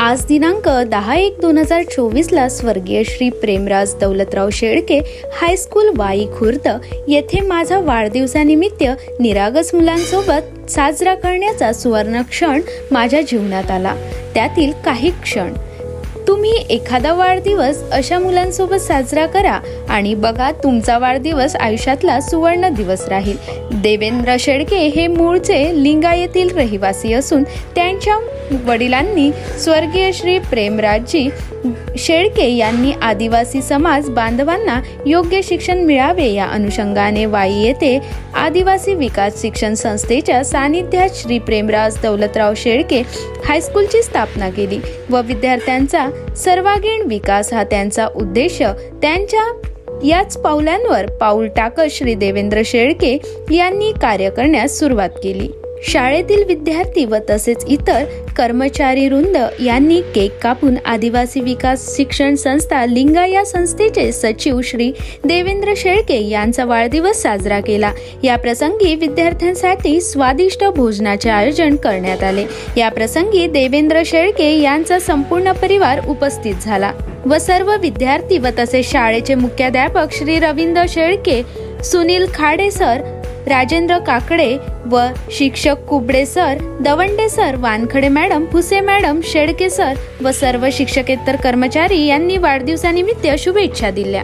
आज दिनांक दहा एक दोन हजार चोवीसला स्वर्गीय श्री प्रेमराज दौलतराव शेळके हायस्कूल वाई खुर्द येथे माझा वाढदिवसानिमित्त निरागस मुलांसोबत साजरा करण्याचा सुवर्ण क्षण माझ्या जीवनात आला. त्यातील काही क्षण तुम्ही एखादा वाढदिवस अशा मुलांसोबत साजरा करा आणि बघा तुमचा वाढदिवस आयुष्यातला सुवर्ण दिवस राहील. देवेंद्र शेळके हे मूळचे लिंगायतील रहिवासी असून त्यांच्या वडिलांनी स्वर्गीय श्री प्रेमराजजी शेळके यांनी आदिवासी समाज बांधवांना योग्य शिक्षण मिळावे या अनुषंगाने वाई येथे आदिवासी विकास शिक्षण संस्थेच्या सानिध्यात श्री प्रेमराज दौलतराव शेळके हायस्कूलची स्थापना केली व विद्यार्थ्यांचा सर्वांगीण विकास हा त्यांचा उद्देश. त्यांच्या याच पावलांवर पाऊल टाकत श्री देवेंद्र शेळके यांनी कार्य करण्यास सुरुवात केली. शाळेतील विद्यार्थी व तसेच इतर कर्मचारी वृंद यांनी केक कापून आदिवासी विकास शिक्षण संस्था लिंगा या संस्थेचे सचिव श्री देवेंद्र शेळके यांचा वाढदिवस साजरा केला. या प्रसंगी विद्यार्थ्यांसाठी स्वादिष्ट भोजनाचे आयोजन करण्यात आले. या प्रसंगी देवेंद्र शेळके यांचा संपूर्ण परिवार उपस्थित झाला व सर्व विद्यार्थी व तसेच शाळेचे मुख्याध्यापक श्री रवींद्र शेळके सुनील खाडे सर राजेंद्र काकडे व शिक्षक Kubade sir Dawande sir Wankhade madam Phuse madam Shelke sir व सर्व शिक्षकेतर कर्मचारी यांनी वाढदिवसानिमित्त शुभेच्छा दिल्या.